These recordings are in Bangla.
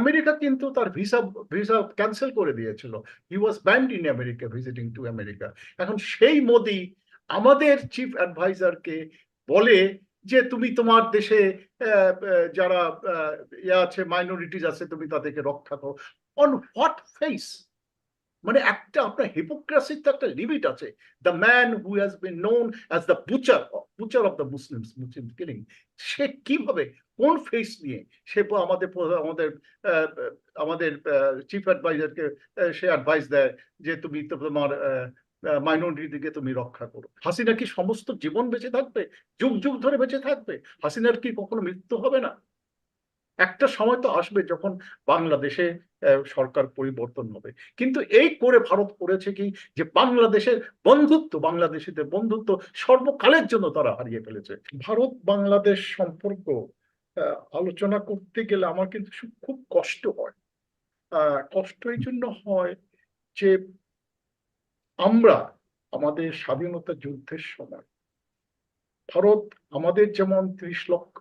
আমেরিকা কিন্তু তার ভিসা ভিসা ক্যান্সেল করে দিয়েছিল। He was banned in America visiting to America এখন সেই মোদি আমাদের চিফ অ্যাডভাইজারকে বলে যে, তুমি তোমার দেশে যারা ইয়ে আছে মাইনরিটিজ আছে, তুমি তাদেরকে রক্ষা করো। অন হোয়াট ফেস মানে একটা আপনার হিপোক্রাসির তো একটা লিমিট আছে। The man who has been known as the butcher butcher of the Muslims Muslim killing সে কীভাবে, কোন ফেস নিয়ে সে আমাদের আমাদের আমাদের চিফ অ্যাডভাইজারকে সে অ্যাডভাইস দেয় যে তুমি তো তোমার মাইনরিটিকে তুমি রক্ষা করো। হাসিনা কি সমস্ত জীবন বেঁচে থাকবে? যুগ যুগ ধরে বেঁচে থাকবে? হাসিনার কি কখনো মৃত্যু হবে না? একটা সময় তো আসবে যখন বাংলাদেশে সরকার পরিবর্তন হবে। কিন্তু এই করে ভারত করেছে কি? যে বাংলাদেশের বন্ধুত্ব, বাংলাদেশিদের বন্ধুত্ব সর্বকালের জন্য তারা হারিয়ে ফেলেছে। ভারত, বাংলাদেশ সম্পর্ক আলোচনা করতে গেলে আমার কিন্তু খুব কষ্ট হয়। কষ্ট এই জন্য হয় যে আমরা আমাদের স্বাধীনতা যুদ্ধের সময়, ভারত আমাদের যেমন ত্রিশ লক্ষ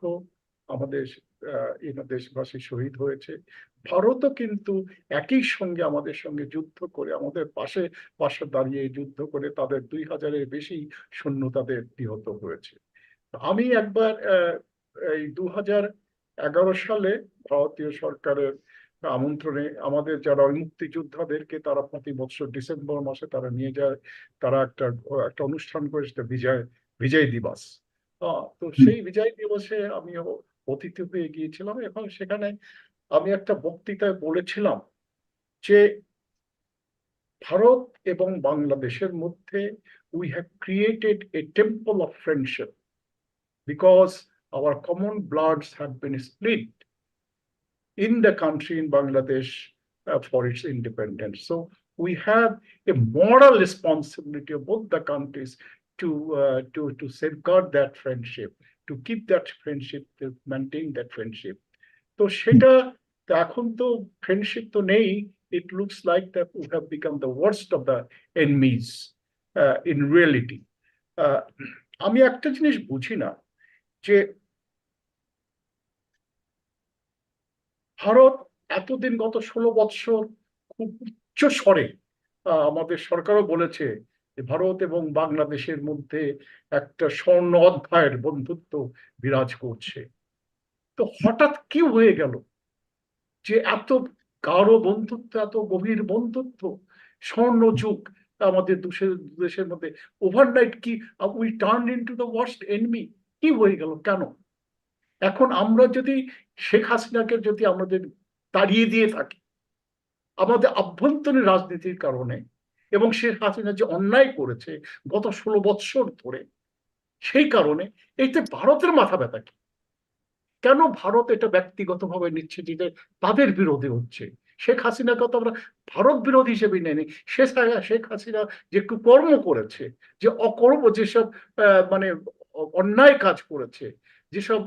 আমাদের দেশবাসী শহীদ হয়েছে। ভারতও কিন্তু একই সঙ্গে আমাদের সঙ্গে যুদ্ধ করে আমাদের পাশে পাশে দাঁড়িয়ে যুদ্ধ করে তাদের দুই হাজারের বেশি সৈন্য তাদের নিহত হয়েছে। আমি একবার এই দু এগারো সালে ভারতীয় সরকারের আমন্ত্রণে আমাদের যারা ওই মুক্তিযোদ্ধাদেরকে তারা প্রতি বছর ডিসেম্বর মাসে তারা নিয়ে যায় তারা একটা একটা অনুষ্ঠান করে সেটা বিজয় বিজয় দিবস। আহ, তো সেই বিজয় দিবসে আমি অতিথি হয়ে গিয়েছিলাম এবং সেখানে আমি একটা বক্তৃতায় বলেছিলাম যে ভারত এবং বাংলাদেশের মধ্যে we have created a temple of friendship because our common bloods have been split in the country in Bangladesh uh, for its independence. So we have a moral responsibility of both the countries to uh, to to safeguard that friendship, to keep that friendship maintain that friendship তো সেটা এখন তো ফ্রেন্ডশিপ তো নেই it looks like that you become the worst of the enemies in reality আমি একটা জিনিস বুঝি না, যে ভারত এতদিন গত ষোলো বৎসর খুব উচ্চ স্বরে আমাদের সরকারও বলেছে ভারত এবং বাংলাদেশের মধ্যে একটা স্বর্ণ অধ্যায়ের বন্ধুত্ব বিরাজ করছে। তো হঠাৎ কি হয়ে গেল? যে এত গাঢ় বন্ধুত্ব, এত গভীর বন্ধুত্ব, স্বর্ণ যুগ, আমাদের দুশের দেশের মধ্যে ওভারনাইট কি we turn into the worst enemy কি হয়ে গেল কেন? এখন আমরা যদি শেখ হাসিনাকে যদি আমাদের তাড়িয়ে দিয়ে থাকি, আমাদের আভ্যন্তরীণ রাজনীতির কারণে এবং শেখ হাসিনা যে অন্যায় করেছে গত ষোলো বৎসর ধরে, সেই কারণে এতে ভারতের মাথা ব্যথা কি? কেন ভারত এটা ব্যক্তিগতভাবে নিচ্ছে যে তাদের বিরোধী হচ্ছে? শেখ হাসিনাকে তো আমরা ভারত বিরোধী হিসেবে নেই সে শেখ হাসিনা যে কর্ম করেছে, যে অকর্ম যেসব মানে অন্যায় কাজ করেছে, যেসব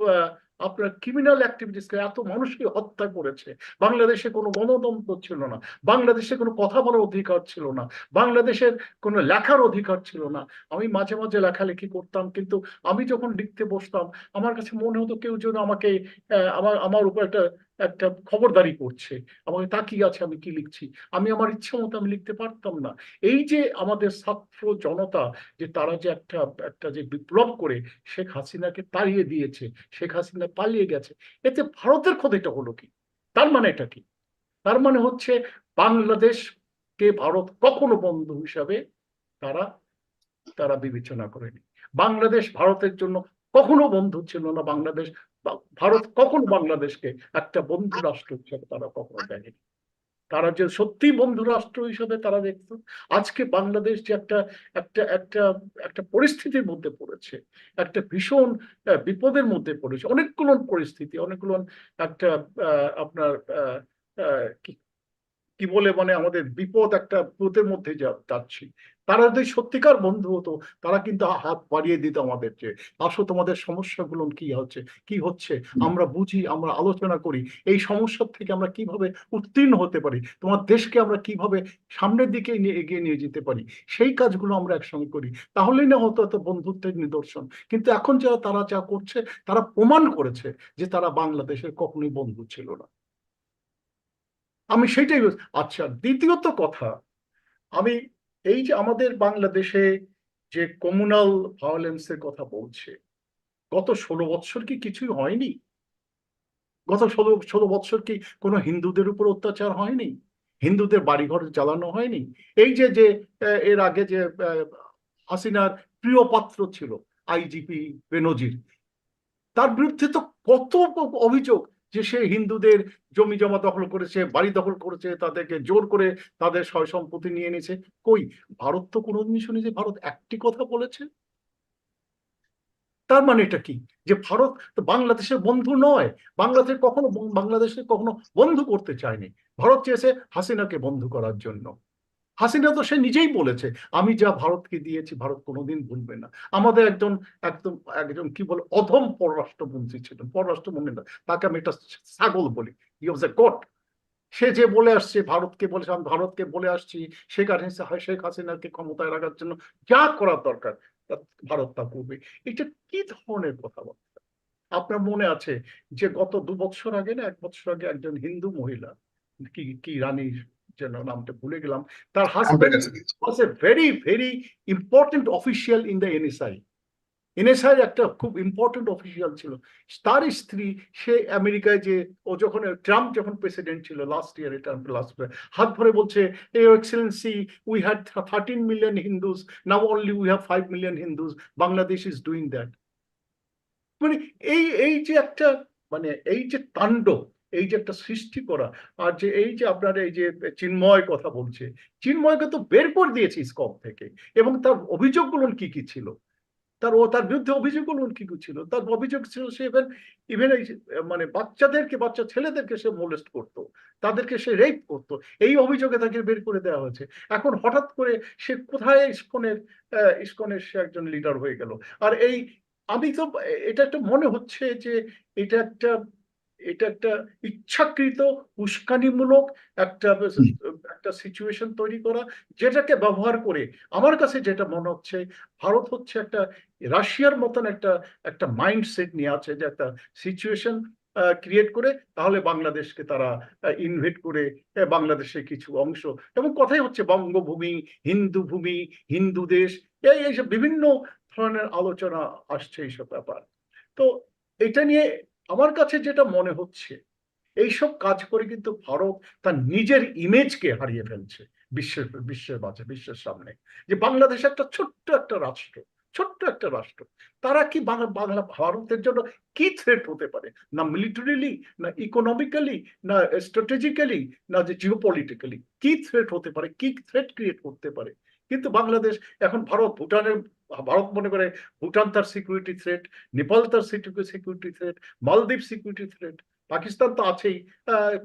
আপনার ক্রিমিনাল অ্যাক্টিভিটিস এত মানুষকে হত্যা করেছে। বাংলাদেশে কোনো গণতন্ত্র ছিল না। বাংলাদেশে কোনো কথা বলার অধিকার ছিল না। বাংলাদেশের কোনো লেখার অধিকার ছিল না। আমি মাঝে মাঝে লেখালেখি করতাম, কিন্তু আমি যখন লিখতে বসতাম, আমার কাছে মনে হতো কেউ যেন আমাকে আমার আমার উপর একটা একটা খবরদারি করছে। আমাকে তাকিয়ে আছে, আমি কি লিখছি? আমি আমার ইচ্ছে মতো আমি লিখতে পারতাম না। এই যে আমাদের ছাত্র জনতা, যে তারা যে একটা একটা যে বিপ্লব করে, শেখ হাসিনাকে তাড়িয়ে দিয়েছে, শেখ হাসিনা পালিয়ে গেছে, এতে ভারতের ক্ষতিটা হলো কি? তার মানে এটা কি? তার মানে হচ্ছে বাংলাদেশকে ভারত কখনো বন্ধু হিসাবে তারা তারা বিবেচনা করেনি। বাংলাদেশ ভারতের জন্য কখনো বন্ধু ছিল না। বাংলাদেশ ভারত কখন বাংলাদেশকে একটা বন্ধু রাষ্ট্র হিসেবে তারা কখনো দেখেনি? তারা যে সত্যি বন্ধু রাষ্ট্র হিসেবে তারা দেখত, আজকে বাংলাদেশ যে একটা একটা একটা একটা পরিস্থিতির মধ্যে পড়েছে, একটা ভীষণ বিপদের মধ্যে পড়েছে, অনেকগুলো পরিস্থিতি, অনেকগুলো একটা আপনার কি কি বলে মানে আমাদের বিপদ একটা বিপদের মধ্যে যাচ্ছি। তারা যদি সত্যিকার বন্ধু হতো তারা কিন্তু হাত বাড়িয়ে দিত আমাদের যে আসো তোমাদের সমস্যাগুলো কি হচ্ছে? কি হচ্ছে? আমরা বুঝি আমরা আলোচনা করি। এই সমস্যার থেকে আমরা কীভাবে উত্তীর্ণ হতে পারি? তোমার দেশকে আমরা কীভাবে সামনের দিকে নিয়ে এগিয়ে নিয়ে যেতে পারি? সেই কাজগুলো আমরা একসঙ্গে করি। তাহলেই না হতো এত বন্ধুত্বের নিদর্শন। কিন্তু এখন যারা তারা যা করছে তারা প্রমাণ করেছে যে তারা বাংলাদেশের কখনোই বন্ধু ছিল না। আমি সেটাই আচ্ছা দ্বিতীয়ত কথা, আমি এই যে আমাদের বাংলাদেশে যে কমিউনাল ভায়োলেন্সের কথা বলছে, গত ষোলো বৎসর কি কিছুই হয়নি? গত ষোলো ষোলো বৎসর কি কোনো হিন্দুদের উপর অত্যাচার হয়নি? হিন্দুদের বাড়িঘর জ্বালানো হয়নি? এই যে যে এর আগে যে হাসিনার প্রিয় পাত্র ছিল, আইজিপি বেনজির, তার বিরুদ্ধে তো কত অভিযোগ যে সে হিন্দুদের জমি জমা দখল করেছে, বাড়ি দখল করেছে, তাদেরকে জোর করে তাদের সয় সম্পত্তি নিয়ে নিয়েছে। কই? ভারত তো কোনোদিনই শুনি যে ভারত একটি কথা বলেছে। তার মানে এটা কি? যে ভারত তো বাংলাদেশের বন্ধু নয়। বাংলাদেশ কখনো বাংলাদেশে কখনো বন্ধু করতে চায়নি। ভারত চেয়েছে হাসিনাকে বন্ধু করার জন্য। হাসিনা তো সে নিজেই বলেছে, আমি যা ভারতকে দিয়েছি, ভারত কোনোদিন ভুলবে না। আমাদের একজন, একদম, একজন কি বলে, অধম পররাষ্ট্রমন্ত্রী ছিলেন। পররাষ্ট্রমন্ত্রী না, তাকে আমি একটা ছাগল বলি ওয়াজ এ গট সে যে বলে আসছে, ভারতকে বলেছে, আমি ভারতকে বলে আসছি, শেখ হাসিনা, শেখ হাসিনাকে ক্ষমতায় রাখার জন্য যা করার দরকার ভারত তা করবে। এটা কি ধরনের কথাবার্তা? আপনার মনে আছে যে গত দু বছর আগে না, এক বছর আগে একজন হিন্দু মহিলা, কি কি রানী যেন নামটা ভুলে গেলাম। তার husband was a very very important official in the NSI NSI একটা খুব ইম্পর্টেন্ট অফিসিয়াল ছিল। তার স্ত্রী সে আমেরিকায় যে ও যখন ট্রাম্প যখন প্রেসিডেন্ট ছিল লাস্ট ইয়ার এটা লাস্ট হাত ধরে বলছে a excellency we had thirteen million Hindus now only we have five million Hindus Bangladesh is doing that মানে এই এই যে একটা মানে এই যে তাণ্ডব এই যে একটা সৃষ্টি করা, আর যে এই যে আপনার এই যে চিন্ময় কথা বলছে, চিন্ময়কে তো বের করে দিয়েছে স্কপ থেকে, এবং তার অভিযোগগুলো কি কি ছিল? তার ও তার বিরুদ্ধে অভিযোগগুলো কি কি ছিল? তার অভিযোগ ছিল সে ইভেন ইভেন এই মানে বাচ্চাদেরকে, বাচ্চা ছেলেদেরকে সে মোলেস্ট করতো, তাদেরকে সে রেপ করতো, এই অভিযোগে তাকে বের করে দেওয়া হয়েছে। এখন হঠাৎ করে সে কোথায় ইস্কনের ইস্কনের সে একজন লিডার হয়ে গেল? আর এই, আমি তো এটা একটা মনে হচ্ছে যে এটা একটা এটা একটা ইচ্ছাকৃত উস্কানিমূলক একটা একটা সিচুয়েশন তৈরি করা যেটাকে ব্যবহার করে আমার কাছে যেটা মনে হচ্ছে ভারত হচ্ছে একটা রাশিয়ার মতন একটা একটা মাইন্ডসেট নিয়ে আছে যে একটা সিচুয়েশন ক্রিয়েট করে তাহলে বাংলাদেশকে তারা ইনভেট করে বাংলাদেশের কিছু অংশ। এবং কথাই হচ্ছে বঙ্গভূমি হিন্দু ভূমি হিন্দু দেশ এই এইসব বিভিন্ন ধরনের আলোচনা আসছে এইসব ব্যাপার। তো এটা নিয়ে আমার কাছে যেটা মনে হচ্ছে, এইসব কাজ করে কিন্তু ভারত তার নিজের ইমেজকে হারিয়ে ফেলছে বিশ্বের বিশ্বের মাঝে, বিশ্বের সামনে। যে বাংলাদেশ একটা ছোট্ট একটা রাষ্ট্র, ছোট্ট একটা রাষ্ট্র। তারা কি বাংলা ভারতের জন্য কি থ্রেট হতে পারে? না মিলিটারিলি না ইকোনমিক্যালি না স্ট্র্যাটেজিক্যালি না যে জিওপলিটিক্যালি কি থ্রেট হতে পারে? কি থ্রেট ক্রিয়েট করতে পারে? কিন্তু বাংলাদেশ, এখন ভারত ভুটানের ভারত মনে করে ভুটান তার সিকিউরিটি থ্রেট নেপাল তার security threat Maldives security threat Pakistan তো আছেই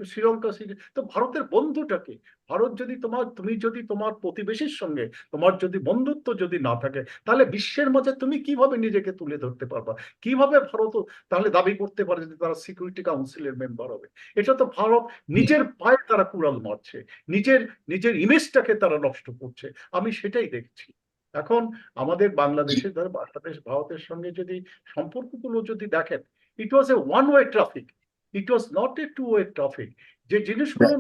শ্রীলঙ্কা তো ভারতের বন্ধুটাকে, ভারত যদি তোমার, তুমি যদি তোমার প্রতিবেশীর সঙ্গে, তোমার যদি বন্ধুত্ব যদি না থাকে, তাহলে বিশ্বের মাঝে তুমি কীভাবে নিজেকে তুলে ধরতে পারবা? কীভাবে ভারত তাহলে দাবি করতে পারে যে তারা সিকিউরিটি কাউন্সিলের মেম্বার হবে? এটা তো ভারত নিজের পায়ে তারা কুড়াল মারছে, নিজের নিজের ইমেজটাকে তারা নষ্ট করছে। আমি সেটাই দেখছি। এখন আমাদের বাংলাদেশের ধর বাংলাদেশ ভারতের সঙ্গে যদি সম্পর্কগুলো যদি দেখেন it was a one way traffic it was not a two way traffic যে জিনিসগুলো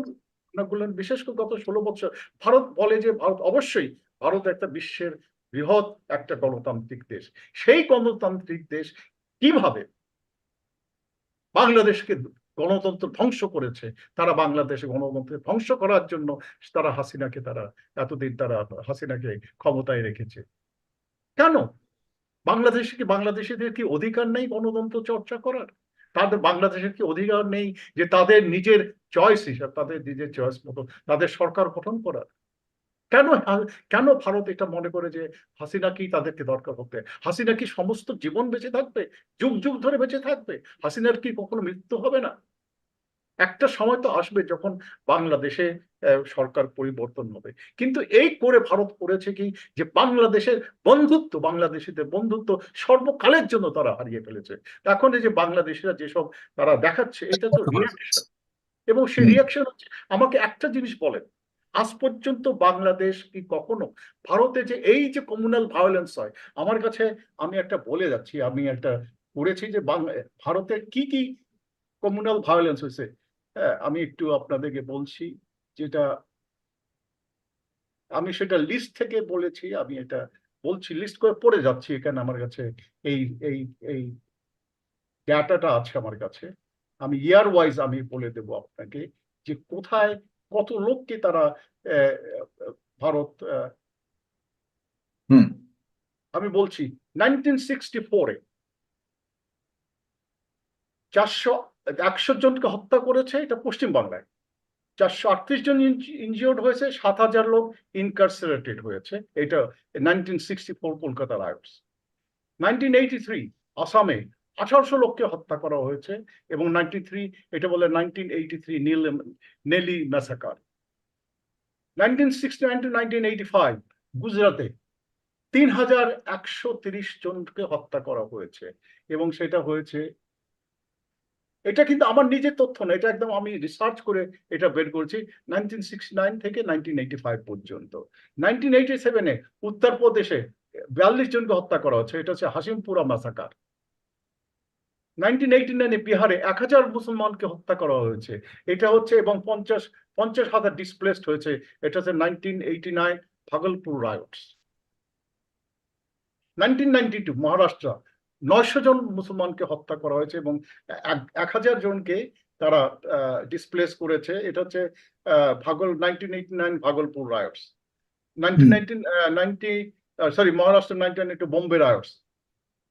বিশেষ করে গত ষোলো বছর ভারত বলে যে ভারত অবশ্যই ভারত একটা বিশ্বের বৃহৎ একটা গণতান্ত্রিক দেশ। সেই গণতান্ত্রিক দেশ কীভাবে বাংলাদেশকে গণতন্ত্র ধ্বংস করেছে, তারা বাংলাদেশে গণতন্ত্রের ধ্বংস করার জন্য তারা হাসিনাকে তারা এতদিন তারা হাসিনাকে ক্ষমতায় রেখেছে। কেন? বাংলাদেশে কি বাংলাদেশিদের কি অধিকার নেই গণতন্ত্র চর্চা করার? তাদের বাংলাদেশের কি অধিকার নেই যে তাদের নিজের চয়েস হিসাবে, তাদের নিজের চয়েস মতো তাদের সরকার গঠন করার? কেন কেন ভারত এটা মনে করে যে হাসিনাকেই তাদেরকে দরকার হতে? হাসিনা কি সমস্ত জীবন বেঁচে থাকবে? যুগ যুগ ধরে বেঁচে থাকবে? হাসিনার কি কখনো মৃত্যু হবে না? একটা সময় তো আসবে যখন বাংলাদেশে সরকার পরিবর্তন হবে। কিন্তু এই করে ভারত করেছে কি? যে বাংলাদেশের বন্ধুত্ব বাংলাদেশিদের বন্ধুত্ব সর্বকালের জন্য তারা হারিয়ে ফেলেছে। এখন এই যে বাংলাদেশিরা যেসব তারা দেখাচ্ছে এটা তো রিয়াকশন এবং সেই রিয়াকশন হচ্ছে আমাকে একটা জিনিস বলেন। আজ পর্যন্ত বাংলাদেশ কি কখনো ভারতে যে এই যে কমিউনাল ভায়োলেন্স হয়, আমার কাছে আমি একটা বলে যাচ্ছি, আমি একটা পড়েছি যে ভারতের কি কি কমিউনাল ভায়োলেন্স হয়েছে হ্যাঁ আমি একটু আপনাদেরকে বলছি যেটা, আমি সেটা লিস্ট থেকে বলেছি, আমি এটা বলছি লিস্ট করে পড়ে যাচ্ছি এখানে আমার কাছে, এই এই এই ডাটাটা আছে আমার কাছে। আমি ইয়ার ওয়াইজ আমি বলে দেব আপনাকে যে কোথায় কত লোককে তারা ভারত আমি বলছি নাইনটিন সিক্সটি ফোরে চারশো একশো জনকে হত্যা করেছে এটা পশ্চিম বাংলায় চারশো আটত্রিশ জন ইনজিওর্ড হয়েছে সাত হাজার লোক ইনকারসারেটেড হয়েছে। এটা nineteen sixty four Kolkata riots nineteen eighty three আসামে আঠারোশো লোককে হত্যা করা হয়েছে এবং নাইনটি থ্রি এটা বলে nineteen eighty three Neil, Nellie massacre nineteen sixty nine to nineteen eighty five গুজরাটে তিন হাজার একশো তিরিশ জনকে হত্যা করা হয়েছে এবং সেটা হয়েছে, এটা কিন্তু আমার নিজের তথ্য না, এটা একদম আমি রিসার্চ করে এটা বের করেছি নাইনটিন সিক্সটি নাইন থেকে নাইনটিন এইটি ফাইভ পর্যন্ত। নাইনটিন এইটি সেভেনে উত্তরপ্রদেশে বিয়াল্লিশ জনকে হত্যা করা হচ্ছে, এটা হচ্ছে হাসিমপুরা মাসাকার নাইনটিন এইটি নাইনে বিহারে এক হাজার মুসলমানকে হত্যা করা হয়েছে। এটা হচ্ছে এবং পঞ্চাশ পঞ্চাশ হাজার ডিসপ্লেসড হয়েছে। এটা হচ্ছে nineteen eighty nine Bhagalpur riots nineteen ninety two Maharashtra নয়শো জন মুসলমানকে হত্যা করা হয়েছে এবং এক- হাজার জনকে তারা ডিসপ্লেস করেছে। এটা হচ্ছে ah, ভাগল nineteen eighty nine Bhagalpur riots nineteen nineteen ninety sorry Maharashtra nineteen eighty Bombay riots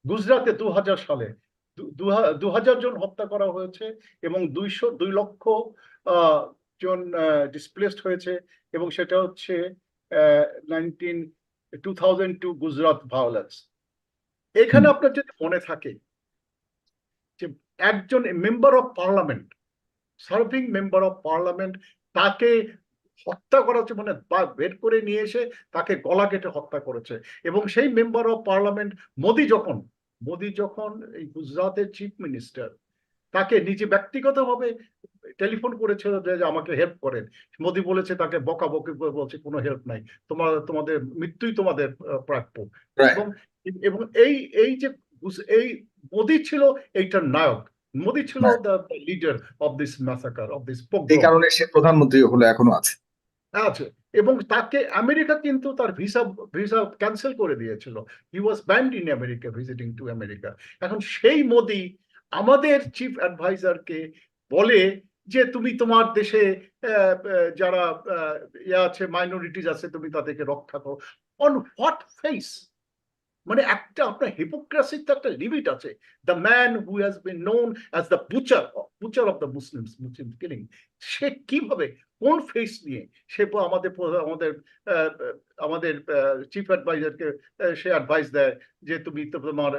গুজরাটে দু হাজার সালে দু- হাজার জন হত্যা করা হয়েছে এবং দুইশো দুই লক্ষ আহ, জন ডিসপ্লেসড হয়েছে এবং সেটা হচ্ছে nineteen two thousand two Gujarat violence এখানে আপনার যদি মনে থাকে যে একজন member of parliament serving member of parliament তাকে হত্যা করা হচ্ছে মানে বের করে নিয়ে এসে তাকে গলা কেটে হত্যা করেছে এবং সেই মেম্বার অফ পার্লামেন্ট মোদি যখন মোদি যখন এই গুজরাটের চিফ মিনিস্টার তাকে নিজে ব্যক্তিগতভাবে টেলিফোন করেছিল যে আমাকে হেল্প করেন। মোদি বলেছে তাকে বকা বকি করে বলছে কোনো হেল্প নাই। তোমার তোমাদের মৃত্যুই তোমাদের প্রাপ্য। এবং এবং এই এই যে এই মোদি ছিল এইটার নায়ক। মোদি ছিল the leader of this massacre of this এই কারণে সে প্রধানমন্ত্রী হলো এখনও আছে। আছে। এবং তাকে, আমেরিকা কিন্তু তার ভিসা ভিসা ক্যান্সেল করে দিয়েছিল। He was banned in America visiting to America এখন সেই মোদি আমাদের চিফ অ্যাডভাইজারকে বলে যে, তুমি তোমার দেশে যারা ইয়ে আছে মাইনরিটিজ আছে, তুমি তাদেরকে রক্ষা করো। অন হোয়াট ফেস মানে একটা আপনার হিপোক্রাসির তো একটা লিমিট আছে। The man who has been known as the butcher butcher of the Muslims Muslim killing সে কীভাবে কোন ফেস নিয়ে? সে আমাদের আমাদের আমাদের চিফ অ্যাডভাইজারকে সে অ্যাডভাইস দেয় যে তুমি তোমার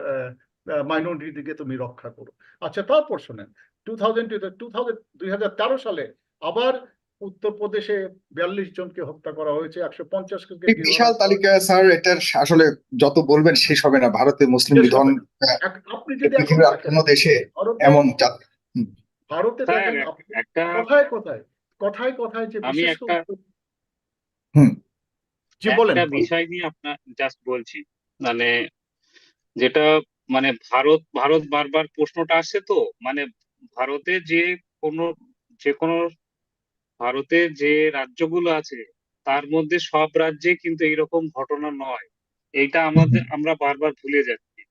মাইনরিটিকে তুমি রক্ষা করো। আচ্ছা তারপর শোনেন টু থাউজেন্ড টু থাউজেন্ড দুই হাজার তেরো সালে আবার উত্তরপ্রদেশে বিয়াল্লিশ জনকে হত্যা করা হয়েছে একশো পঞ্চাশ বিশাল তালিকা স্যার এটার আসলে যত বলবেন শেষ হবে না ভারতে মুসলিম শেষ আপনি যদি দেশে এমন ভারতে কথায় কথায়? কথায় কথায় যে আমি একটা- হুম। জি বলেন। একটা বিষয় নিয়ে আপনার জাস্ট বলছি। মানে যেটা মানে ভারত ভারত বারবার প্রশ্নটা আসছে তো মানে ভারতে যে কোনো যে কোনো ভারতে যে রাজ্যগুলো আছে তার মধ্যে সব রাজ্যে কিন্তু এইরকম ঘটনা নয়। এইটা আমাদের আমরা বারবার ভুলে যাচ্ছি।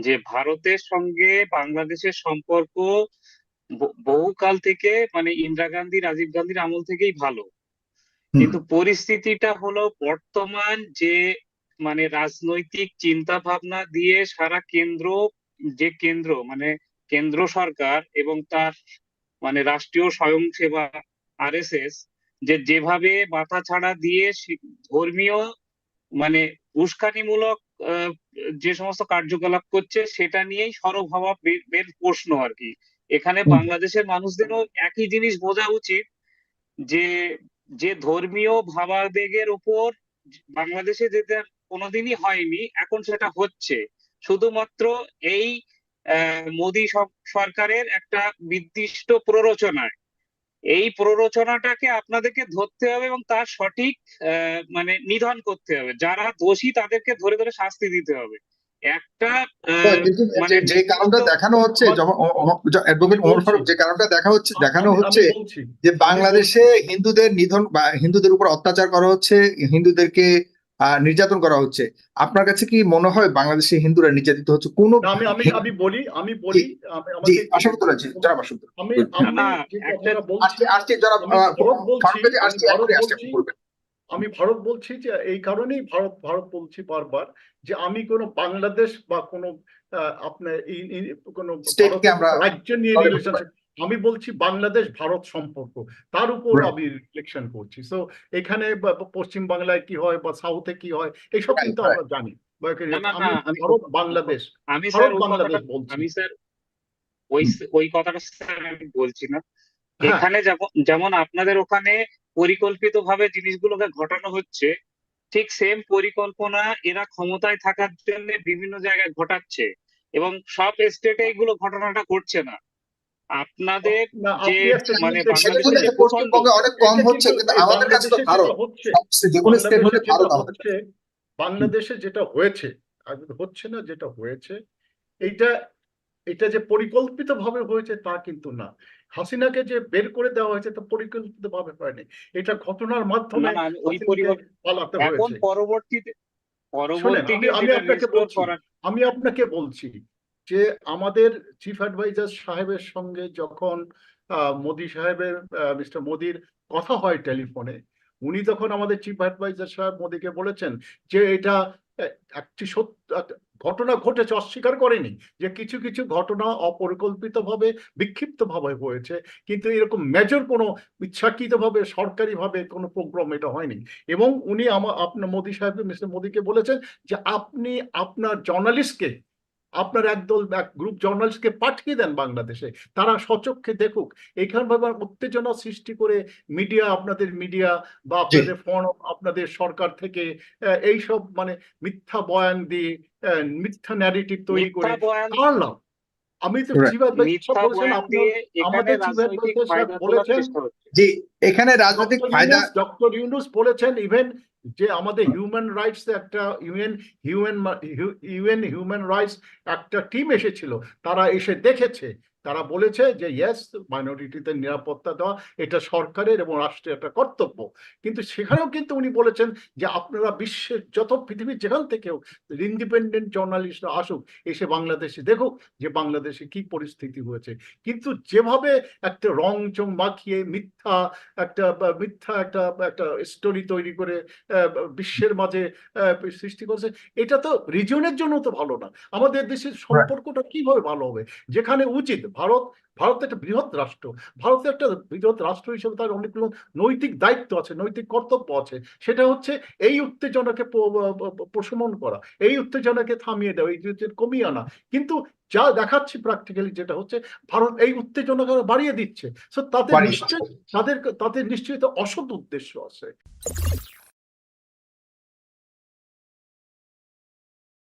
যে ভারতের সঙ্গে বাংলাদেশের সম্পর্ক বহুকাল থেকে মানে ইন্দিরা গান্ধী রাজীব গান্ধীর আমল থেকেই ভালো। কিন্তু পরিস্থিতিটা হলো বর্তমান যে মানে রাজনৈতিক চিন্তা ভাবনা দিয়ে সারা কেন্দ্র যে কেন্দ্র মানে কেন্দ্র সরকার এবং তার মানে রাষ্ট্রীয় স্বয়ং স্বয়ংসেবা আরএসএস যে যেভাবে মাথা ছাড়া দিয়ে ধর্মীয় মানে উস্কানিমূলক আহ, যে সমস্ত কার্যকলাপ করছে সেটা নিয়েই সরব হওয়া বে- বের প্রশ্ন আর কি। এখানে বাংলাদেশের মানুষদেরও একই জিনিস বোঝা উচিত যে যে ধর্মীয় ভাবাবেগের উপর বাংলাদেশে যেটা কোনোদিনই হয়নি এখন সেটা হচ্ছে। শুধুমাত্র এই মোদী সরকারের একটা নির্দিষ্ট প্ররোচনায়। এই প্ররোচনাটাকে আপনাদেরকে ধরতে হবে এবং তার সঠিক আহ, মানে নিধন করতে হবে। যারা দোষী তাদেরকে ধরে ধরে শাস্তি দিতে হবে। একটা মানে যে- কারণটা দেখানো হচ্ছে অ্যাডভোকেট ওমর ফারুক যে কারণটা দেখা হচ্ছে দেখানো হচ্ছে যে বাংলাদেশে হিন্দুদের নিধন বা হিন্দুদের উপর অত্যাচার করা হচ্ছে হিন্দুদেরকে আহ, নির্যাতন করা হচ্ছে আপনার কাছে কি মনে হয় বাংলাদেশে হিন্দুরা নির্যাতিত হচ্ছে কোন আমি আমি আমি বলি আমি বলি জি জনাব আমি আমি আসছি জনাব আসছি আসছি। বলবেন। আমি ভারত বলছি যে এই কারণেই ভারত ভারত বলছি বারবার যে আমি কোনো বাংলাদেশ বা কোনো আহ, আপনার কোনো রাজ্য নিয়ে রিলেশনশিপ আমি বলছি বাংলাদেশ ভারত সম্পর্ক। তার উপর আমি রিফ্লেকশন করছি। সো এখানে পশ্চিম বাংলায় কি হয় বা সাউথে কি হয় এইসব কিন্তু আমরা জানি। ভারত বাংলাদেশ আমি স্যার বাংলাদেশ বলছি। আমি স্যার ওই ওই কথাটা স্যার আমি বলছি না। হ্যাঁ। এখানে যেমন যেমন আপনাদের ওখানে পরিকল্পিতভাবে জিনিসগুলোকে ঘটানো হচ্ছে ঠিক সেম পরিকল্পনা এরা ক্ষমতায় থাকার জন্য বিভিন্ন জায়গায় ঘটাচ্ছে এবং সব স্টেটে এগুলো ঘটনাটা করছে না। আপনাদের যে মানে অনেক কম হচ্ছে কিন্তু আমাদের কাছে তো ভারত হচ্ছে স্টেট হলে বাংলাদেশে ভারত আমাদের। হচ্ছে বাংলাদেশে যেটা হয়েছে হচ্ছে না যেটা হয়েছে এইটা এটা যে পরিকল্পিত ভাবে হয়েছে তা কিন্তু না। হাসিনাকে যে বের করে দেওয়া হয়েছে তা পরিকল্পিত ভাবে হয়নি এটা ঘটনার মাধ্যমে পালাতে হয়েছে পরবর্তীতে আমি- আপনাকে বলছি। আমি আপনাকে বলছি যে আমাদের চিফ অ্যাডভাইজার সাহেবের সঙ্গে যখন মোদি সাহেবের মিস্টার মোদির কথা হয় টেলিফোনে উনি তখন আমাদের চিফ অ্যাডভাইজার সাহেব মোদিকে বলেছেন যে এটা একটি সত্য ঘটনা ঘটেছে, অস্বীকার করেনি যে কিছু কিছু ঘটনা অপরিকল্পিতভাবে, বিক্ষিপ্তভাবে হয়েছে। কিন্তু এরকম মেজর কোনো ইচ্ছাকৃতভাবে, সরকারিভাবে কোনো প্রোগ্রাম এটা হয়নি। এবং উনি আমার আপনার মোদী সাহেব, মিস্টার মোদীকে বলেছেন যে আপনি আপনার জার্নালিস্টকে আপনার একদল এক গ্রুপ জার্নালিস্টকে পাঠিয়ে দেন বাংলাদেশে। তারা সচক্ষে দেখুক এখানে ভাবে উত্তেজনা সৃষ্টি করে মিডিয়া আপনাদের মিডিয়া বা আপনাদের ফোন আপনাদের সরকার থেকে আহ, এইসব মানে মিথ্যা বয়ান দিয়ে আহ, মিথ্যা ন্যারেটিভ তৈরি করে কার লাভ আমি তো আমাদের বলেছেন- জি এখানে রাজনৈতিক ফায়দা ডক্টর ইউনুস বলেছেন ইভেন যে আমাদের হিউম্যান রাইটস একটা UN human UN human rights একটা টিম এসেছিল, তারা এসে দেখেছে তারা বলেছে যে ইয়েস মাইনরিটিদের নিরাপত্তা দেওয়া এটা সরকারের এবং রাষ্ট্রের একটা কর্তব্য। কিন্তু সেখানেও কিন্তু উনি বলেছেন যে আপনারা বিশ্বের যত পৃথিবীর যেখান থেকেও ইন্ডিপেন্ডেন্ট জার্নালিস্টরা আসুক এসে বাংলাদেশে দেখুক যে বাংলাদেশে কি পরিস্থিতি হয়েছে। কিন্তু যেভাবে একটা রং চং মাখিয়ে মিথ্যা একটা মিথ্যা একটা একটা স্টোরি তৈরি করে বিশ্বের মাঝে সৃষ্টি করেছে এটা তো রিজনের জন্য তো ভালো না। আমাদের দেশের সম্পর্কটা কীভাবে ভালো হবে? যেখানে উচিত ভারত ভারত একটা বৃহৎ রাষ্ট্র। ভারতের একটা বৃহৎ রাষ্ট্র হিসেবে তার অনেকগুলো নৈতিক দায়িত্ব আছে নৈতিক কর্তব্য আছে। সেটা হচ্ছে এই উত্তেজনাকে প্রশমন করা এই উত্তেজনাকে থামিয়ে দেওয়া এই উত্তেজনা কমিয়ে আনা। কিন্তু যা দেখাচ্ছি প্র্যাকটিক্যালি যেটা হচ্ছে ভারত এই উত্তেজনাকে বাড়িয়ে দিচ্ছে। সো তাদের নিশ্চয় তাদের তাদের নিশ্চয়ই অসৎ উদ্দেশ্য আছে।